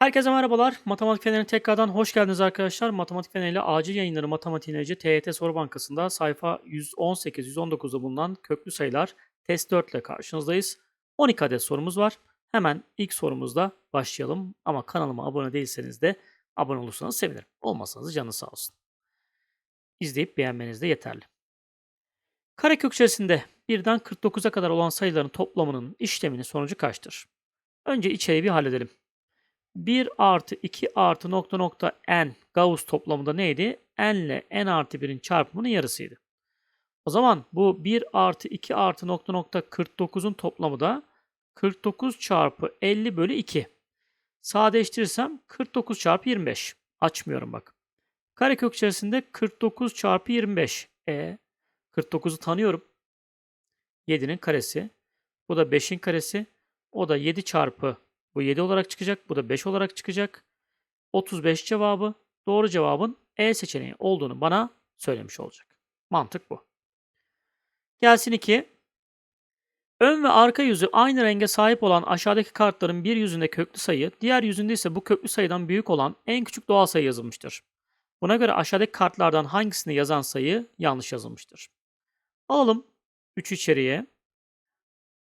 Herkese merhabalar. Matematik Feneri'ne tekrardan hoş geldiniz arkadaşlar. Matematik Feneri ile acil yayınları Matematik Nece TYT Soru Bankası'nda sayfa 118-119'da bulunan köklü sayılar test 4 ile karşınızdayız. 12 adet sorumuz var. Hemen ilk sorumuzla başlayalım. Ama kanalıma abone değilseniz de abone olursanız sevinirim. Olmasanız canı sağ olsun. İzleyip beğenmeniz de yeterli. Karekök içerisinde birden 49'a kadar olan sayıların toplamının işleminin sonucu kaçtır? Önce içeriği bir halledelim. 1 artı 2 artı nokta nokta n Gauss toplamı da neydi? n ile n artı 1'in çarpımının yarısıydı. O zaman bu 1 artı 2 artı nokta nokta 49'un toplamı da 49 çarpı 50 bölü 2. Sadeleştirirsem 49 çarpı 25. Açmıyorum bak. Karekök içerisinde 49 çarpı 25. E 49'u tanıyorum. 7'nin karesi. Bu da 5'in karesi. O da 7 çarpı bu 7 olarak çıkacak. Bu da 5 olarak çıkacak. 35 cevabı doğru cevabın E seçeneği olduğunu bana söylemiş olacak. Mantık bu. Gelsin 2. Ön ve arka yüzü aynı renge sahip olan aşağıdaki kartların bir yüzünde köklü sayı, diğer yüzünde ise bu köklü sayıdan büyük olan en küçük doğal sayı yazılmıştır. Buna göre aşağıdaki kartlardan hangisini yazan sayı yanlış yazılmıştır? Alalım 3 içeriye.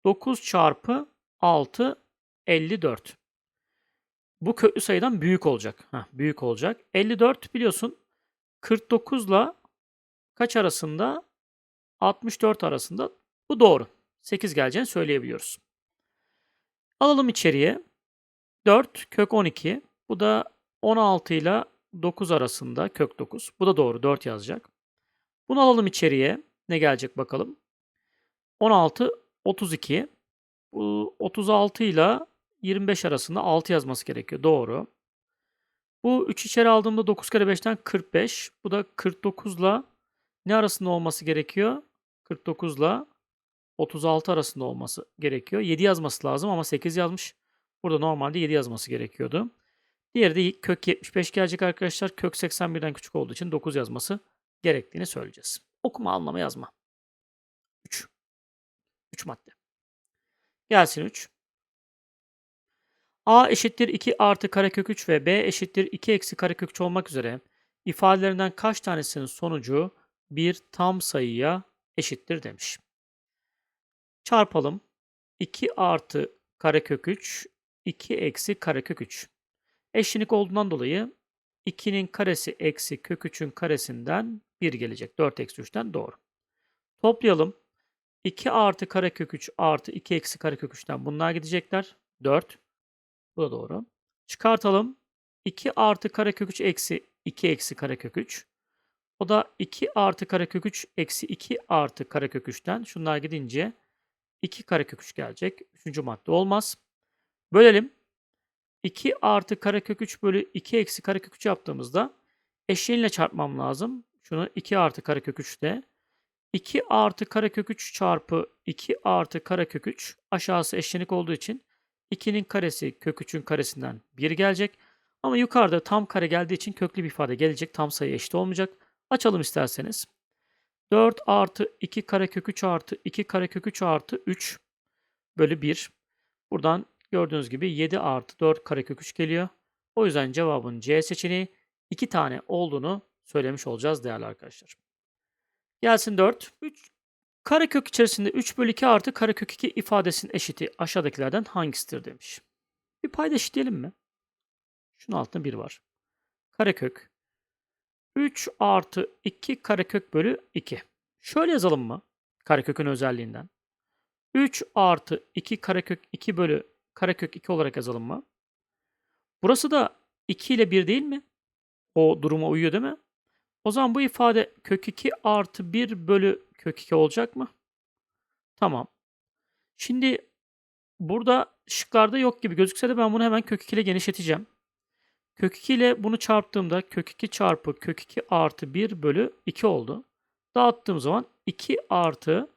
9 çarpı 6 54. Bu köklü sayıdan büyük olacak. Heh, büyük olacak. 54 biliyorsun 49 ile kaç arasında? 64 arasında. Bu doğru. 8 geleceğini söyleyebiliyoruz. Alalım içeriye. 4 kök 12. Bu da 16 ile 9 arasında kök 9. Bu da doğru. 4 yazacak. Bunu alalım içeriye. Ne gelecek bakalım. 16 32. Bu 36 ile 25 arasında 6 yazması gerekiyor. Doğru. Bu 3 içeri aldığımda 9 kere 5'ten 45. Bu da 49 ile ne arasında olması gerekiyor? 49 ile 36 arasında olması gerekiyor. 7 yazması lazım ama 8 yazmış. Burada normalde 7 yazması gerekiyordu. Diğeri de kök 75 gelecek arkadaşlar. Kök 81'den küçük olduğu için 9 yazması gerektiğini söyleyeceğiz. Okuma, anlama, yazma. 3. 3 madde. Gelsin 3. A eşittir 2 artı karekök 3 ve B eşittir 2 eksi karekök 3 olmak üzere ifadelerinden kaç tanesinin sonucu bir tam sayıya eşittir demiş. Çarpalım. 2 artı karekök 3, 2 eksi karekök 3. Eşlenik olduğundan dolayı 2'nin karesi eksi kök 3'ün karesinden 1 gelecek. 4 eksi 3'ten doğru. Toplayalım. 2 artı karekök 3 artı 2 eksi karekök 3'ten bunlar gidecekler. 4. Bu da doğru. Çıkartalım. 2 artı karekök 3 eksi 2 eksi karekök 3. O da 2 artı karekök 3 eksi 2 artı karekök 3'ten şunlar gidince 2 karekök 3 gelecek. Üçüncü madde olmaz. Bölelim. 2 artı karekök 3 bölü 2 eksi karekök 3 yaptığımızda eşeğinle çarpmam lazım. Şunu 2 artı karekök 3 de 2 artı karekök 3 çarpı 2 artı karekök 3 aşağısı eşlenik olduğu için 2'nin karesi kök 3'ün karesinden 1 gelecek. Ama yukarıda tam kare geldiği için köklü bir ifade gelecek. Tam sayı eşit olmayacak. Açalım isterseniz. 4 artı 2 karekök 3 artı 2 karekök 3 artı 3 bölü 1. Buradan gördüğünüz gibi 7 artı 4 karekök 3 geliyor. O yüzden cevabın C seçeneği 2 tane olduğunu söylemiş olacağız değerli arkadaşlar. Gelsin 4. 3 Karekök içerisinde 3 bölü 2 artı karekök 2 ifadesinin eşiti aşağıdakilerden hangisidir demiş. Bir payda eşitleyelim mi? Şunun altında 1 var. Karekök 3 artı 2 karekök bölü 2. Şöyle yazalım mı? Karekökün özelliğinden. 3 artı 2 karekök 2 bölü karekök 2 olarak yazalım mı? Burası da 2 ile 1 değil mi? O duruma uyuyor değil mi? O zaman bu ifade kök 2 artı 1 bölü kök 2 olacak mı? Tamam. Şimdi burada şıklarda yok gibi gözükse de ben bunu hemen kök 2 ile genişleteceğim. Kök 2 ile bunu çarptığımda kök 2 çarpı kök 2 artı 1 bölü 2 oldu. Dağıttığım zaman 2 artı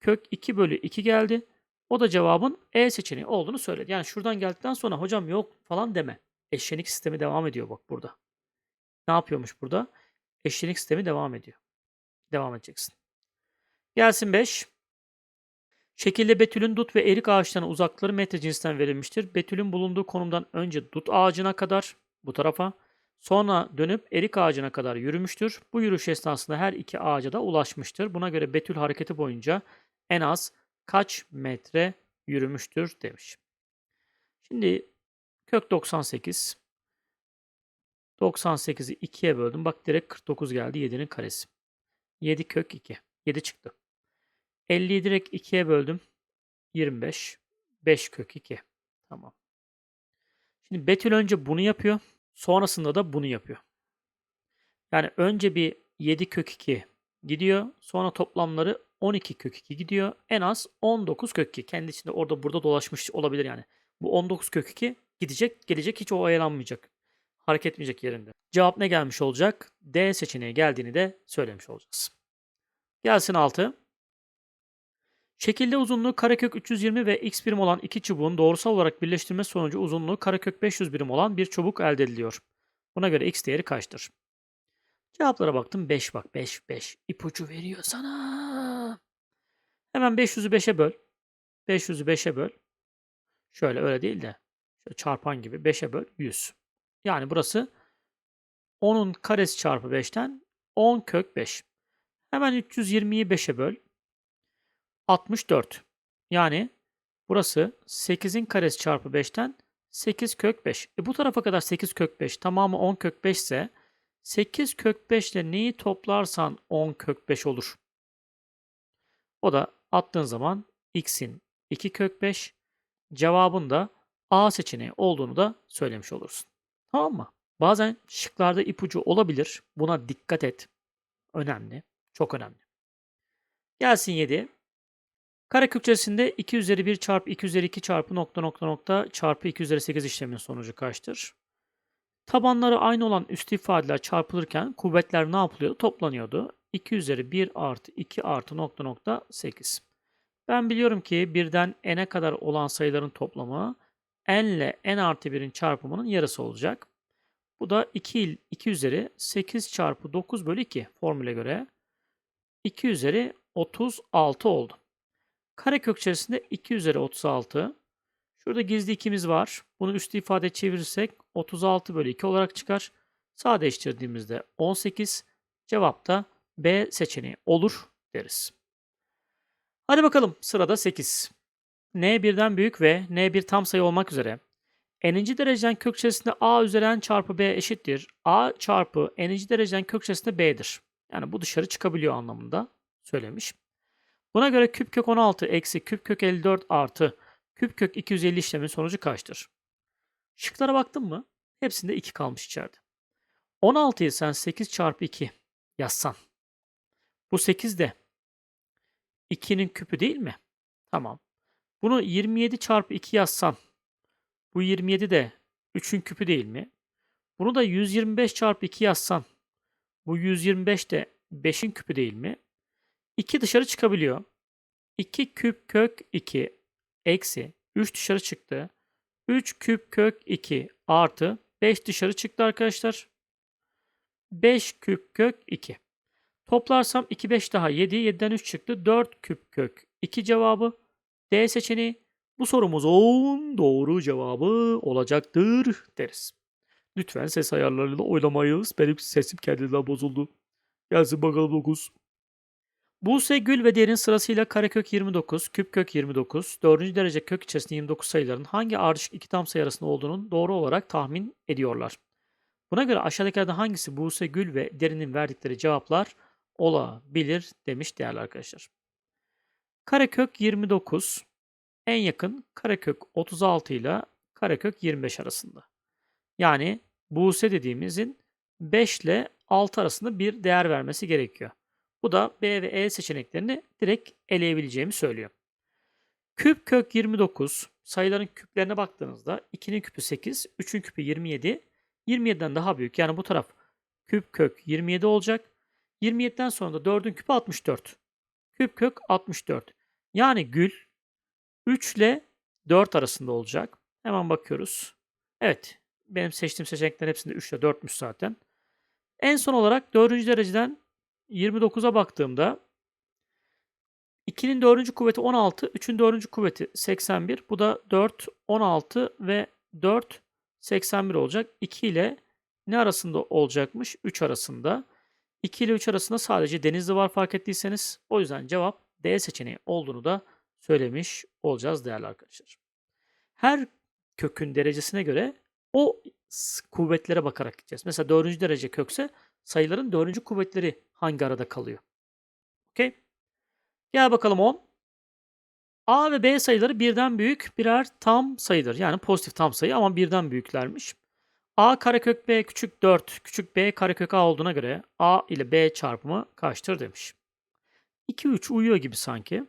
kök 2 bölü 2 geldi. O da cevabın E seçeneği olduğunu söyledi. Yani şuradan geldikten sonra hocam yok falan deme. Eşlenik sistemi devam ediyor bak burada. Ne yapıyormuş burada? Eşlenik sistemi devam ediyor. Devam edeceksin. Gelsin 5. Şekilde Betül'ün dut ve erik ağaçlarının uzaklıkları metre cinsinden verilmiştir. Betül'ün bulunduğu konumdan önce dut ağacına kadar bu tarafa, sonra dönüp erik ağacına kadar yürümüştür. Bu yürüyüş esnasında her iki ağaca da ulaşmıştır. Buna göre Betül hareketi boyunca en az kaç metre yürümüştür demiş. Şimdi kök 98. 98'i 2'ye böldüm. Bak direkt 49 geldi. 7'nin karesi. 7 kök 2. 7 çıktı. 50'yi direkt 2'ye böldüm. 25. 5 kök 2. Tamam. Şimdi Betül önce bunu yapıyor. Sonrasında da bunu yapıyor. Yani önce bir 7 kök 2 gidiyor. Sonra toplamları 12 kök 2 gidiyor. En az 19 kök 2. Kendi içinde orada burada dolaşmış olabilir yani. Bu 19 kök 2 gidecek, gelecek hiç o oyalanmayacak. Hareket etmeyecek yerinde. Cevap ne gelmiş olacak? D seçeneği geldiğini de söylemiş olacağız. Gelsin 6. Şekilde uzunluğu karekök 320 ve x birim olan iki çubuğun doğrusal olarak birleştirme sonucu uzunluğu karekök 500 birim olan bir çubuk elde ediliyor. Buna göre x değeri kaçtır? Cevaplara baktım 5 bak 5 5 ipucu veriyor sana. Hemen 500'ü 5'e böl. 500'ü 5'e böl. Şöyle öyle değil de şöyle çarpan gibi 5'e böl 100. Yani burası 10'un karesi çarpı 5'ten 10 kök 5. Hemen 320'yi 5'e böl. 64. Yani burası 8'in karesi çarpı 5'ten 8 kök 5. E bu tarafa kadar 8 kök 5 tamamı 10 kök 5 ise 8 kök 5 ile neyi toplarsan 10 kök 5 olur. O da attığın zaman x'in 2 kök 5 cevabın da A seçeneği olduğunu da söylemiş olursun. Tamam mı? Bazen şıklarda ipucu olabilir. Buna dikkat et. Önemli. Çok önemli. Gelsin 7. Karekök içerisinde 2 üzeri 1 çarpı 2 üzeri 2 çarpı nokta nokta nokta çarpı 2 üzeri 8 işleminin sonucu kaçtır? Tabanları aynı olan üst ifadeler çarpılırken kuvvetler ne yapılıyordu? Toplanıyordu. 2 üzeri 1 artı 2 artı nokta nokta 8. Ben biliyorum ki birden n'e kadar olan sayıların toplamı n ile n artı 1'in çarpımının yarısı olacak. Bu da 2, 2 üzeri 8 çarpı 9 bölü 2 formüle göre 2 üzeri 36 oldu. Karekök içerisinde 2 üzeri 36. Şurada gizli ikimiz var. Bunu üstü ifade çevirirsek 36 bölü 2 olarak çıkar. Sadeleştirdiğimizde 18. Cevap da B seçeneği olur deriz. Hadi bakalım sırada 8. N birden büyük ve N bir tam sayı olmak üzere n'inci dereceden kök içerisinde a üzeri n çarpı b eşittir. a çarpı n'inci dereceden kök içerisinde b'dir. Yani bu dışarı çıkabiliyor anlamında söylemiş. Buna göre küp kök 16 eksi küp kök 54 artı küp kök 250 işlemin sonucu kaçtır? Şıklara baktın mı? Hepsinde 2 kalmış içeride. 16'yı sen 8 çarpı 2 yazsan. Bu 8 de 2'nin küpü değil mi? Tamam. Bunu 27 çarpı 2 yazsan. Bu 27 de 3'ün küpü değil mi? Bunu da 125 çarpı 2 yazsan. Bu 125 de 5'in küpü değil mi? 2 dışarı çıkabiliyor. 2 küp kök 2 eksi 3 dışarı çıktı. 3 küp kök 2 artı 5 dışarı çıktı arkadaşlar. 5 küp kök 2. Toplarsam 2 5 daha 7. 7'den 3 çıktı. 4 küp kök 2 cevabı. D seçeneği bu sorumuzun doğru cevabı olacaktır deriz. Lütfen ses ayarlarıyla oynamayız. Benim sesim kendinden bozuldu. Gelsin bakalım 9. Buse, Gül ve Derin sırasıyla karekök 29, küpkök 29, 4. derece kök içerisinde 29 sayıların hangi ardışık iki tam sayı arasında olduğunu doğru olarak tahmin ediyorlar. Buna göre aşağıdakilerden hangisi Buse, Gül ve Derin'in verdikleri cevaplar olabilir demiş değerli arkadaşlar. Karekök 29 en yakın karekök 36 ile karekök 25 arasında. Yani Buse dediğimizin 5 ile 6 arasında bir değer vermesi gerekiyor. Bu da B ve E seçeneklerini direkt eleyebileceğimi söylüyor. Küp kök 29 sayıların küplerine baktığınızda 2'nin küpü 8, 3'ün küpü 27, 27'den daha büyük. Yani bu taraf küp kök 27 olacak. 27'den sonra da 4'ün küpü 64. Küp kök 64. Yani gül 3 ile 4 arasında olacak. Hemen bakıyoruz. Evet. Benim seçtiğim seçenekler hepsinde 3 ile 4'müş zaten. En son olarak 4. dereceden 29'a baktığımda 2'nin dördüncü kuvveti 16, 3'ün dördüncü kuvveti 81. Bu da 4, 16 ve 4, 81 olacak. 2 ile ne arasında olacakmış? 3 arasında. 2 ile 3 arasında sadece Denizli var fark ettiyseniz. O yüzden cevap D seçeneği olduğunu da söylemiş olacağız değerli arkadaşlar. Her kökün derecesine göre o kuvvetlere bakarak gideceğiz. Mesela 4. derece kökse sayıların 4. kuvvetleri hangi arada kalıyor? Okey? Gel bakalım 10. A ve B sayıları birden büyük birer tam sayıdır. Yani pozitif tam sayı ama birden büyüklermiş. A karekök B küçük 4 küçük B karekök A olduğuna göre A ile B çarpımı kaçtır demiş. 2 3 uyuyor gibi sanki.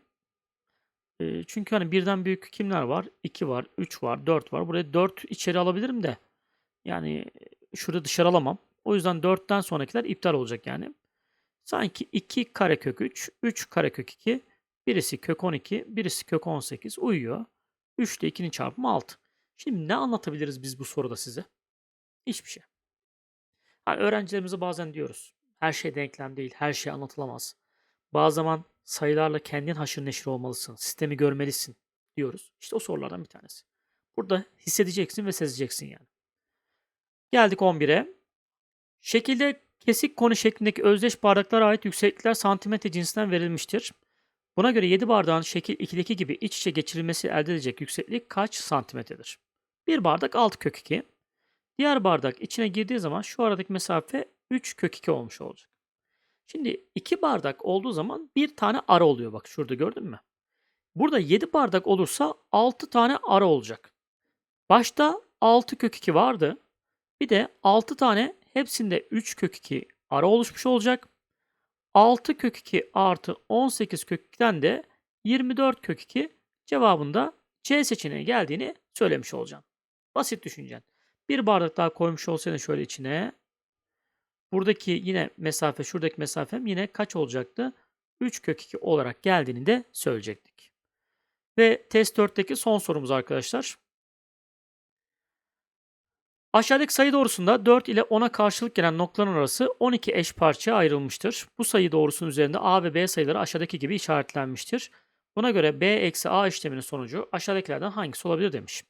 Eee, çünkü hani birden büyük kimler var? 2 var, 3 var, 4 var. Buraya 4 içeri alabilirim de yani şurada dışarı alamam. O yüzden 4'ten sonrakiler iptal olacak yani. Sanki 2 karekök 3, 3 karekök 2, birisi kök 12, birisi kök 18 uyuyor. 3 ile 2'nin çarpımı 6. Şimdi ne anlatabiliriz biz bu soruda size? Hiçbir şey. Hani öğrencilerimize bazen diyoruz. Her şey denklem değil, her şey anlatılamaz. Bazı zaman sayılarla kendin haşır neşir olmalısın, sistemi görmelisin diyoruz. İşte o sorulardan bir tanesi. Burada hissedeceksin ve sezeceksin yani. Geldik 11'e. Şekilde kesik konu şeklindeki özdeş bardaklara ait yükseklikler santimetre cinsinden verilmiştir. Buna göre 7 bardağın şekil 2'deki gibi iç içe geçirilmesi elde edilecek yükseklik kaç santimetredir? Bir bardak 6 kök 2. Diğer bardak içine girdiği zaman şu aradaki mesafe 3 kök 2 olmuş olacak. Şimdi 2 bardak olduğu zaman bir tane ara oluyor bak şurada gördün mü? Burada 7 bardak olursa 6 tane ara olacak. Başta 6 kök 2 vardı. Bir de 6 tane hepsinde 3 kök 2 ara oluşmuş olacak. 6 kök 2 artı 18 kök 2'den de 24 kök 2 cevabında C seçeneği geldiğini söylemiş olacağım. Basit düşüneceksin. Bir bardak daha koymuş olsaydın şöyle içine. Buradaki yine mesafe, şuradaki mesafem yine kaç olacaktı? 3 kök 2 olarak geldiğini de söyleyecektik. Ve test 4'teki son sorumuz arkadaşlar. Aşağıdaki sayı doğrusunda 4 ile 10'a karşılık gelen noktaların arası 12 eş parçaya ayrılmıştır. Bu sayı doğrusunun üzerinde A ve B sayıları aşağıdaki gibi işaretlenmiştir. Buna göre B eksi A işleminin sonucu aşağıdakilerden hangisi olabilir demiş.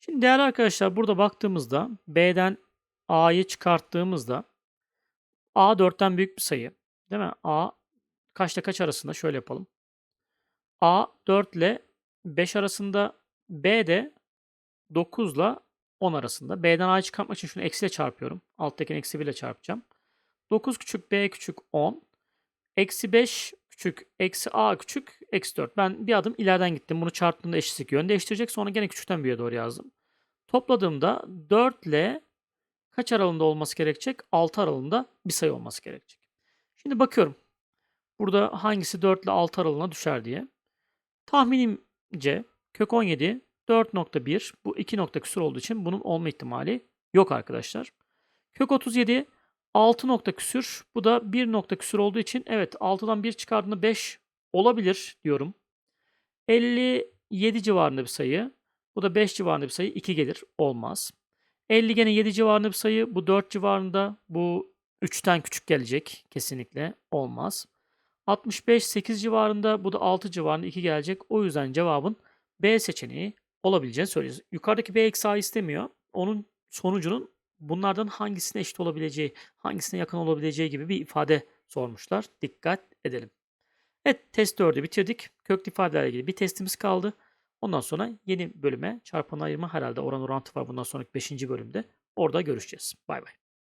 Şimdi değerli arkadaşlar burada baktığımızda B'den A'yı çıkarttığımızda A 4'ten büyük bir sayı. Değil mi? A kaçta kaç arasında? Şöyle yapalım. A 4 ile 5 arasında. B de 9 ile 10 arasında. B'den A'yı çıkartmak için şunu eksiyle çarpıyorum. Alttakini eksi 1 ile çarpacağım. 9 küçük B küçük 10. Eksi 5 küçük eksi A küçük eksi 4. Ben bir adım ileriden gittim. Bunu çarptığımda eşitlik yön değiştirecek. Sonra gene küçükten büyüğe doğru yazdım. Topladığımda 4 ile kaç aralığında olması gerekecek? 6 aralığında bir sayı olması gerekecek. Şimdi bakıyorum. Burada hangisi 4 ile 6 aralığına düşer diye. Tahminimce kök 17 4.1 bu 2 nokta küsur olduğu için bunun olma ihtimali yok arkadaşlar. Kök 37 6 nokta küsür bu da 1 nokta küsür olduğu için evet 6'dan 1 çıkardığında 5 olabilir diyorum. 57 civarında bir sayı. Bu da 5 civarında bir sayı 2 gelir. Olmaz. 50 gene 7 civarında bir sayı. Bu 4 civarında. Bu 3'ten küçük gelecek. Kesinlikle olmaz. 65 8 civarında. Bu da 6 civarında 2 gelecek. O yüzden cevabın B seçeneği olabileceğini söylüyoruz. Yukarıdaki B eksi A istemiyor. Onun sonucunun bunlardan hangisine eşit olabileceği, hangisine yakın olabileceği gibi bir ifade sormuşlar. Dikkat edelim. Evet test 4'ü bitirdik. Köklü ifadelerle ilgili bir testimiz kaldı. Ondan sonra yeni bölüme çarpan ayırma herhalde oran orantı var bundan sonraki 5. bölümde. Orada görüşeceğiz. Bay bay.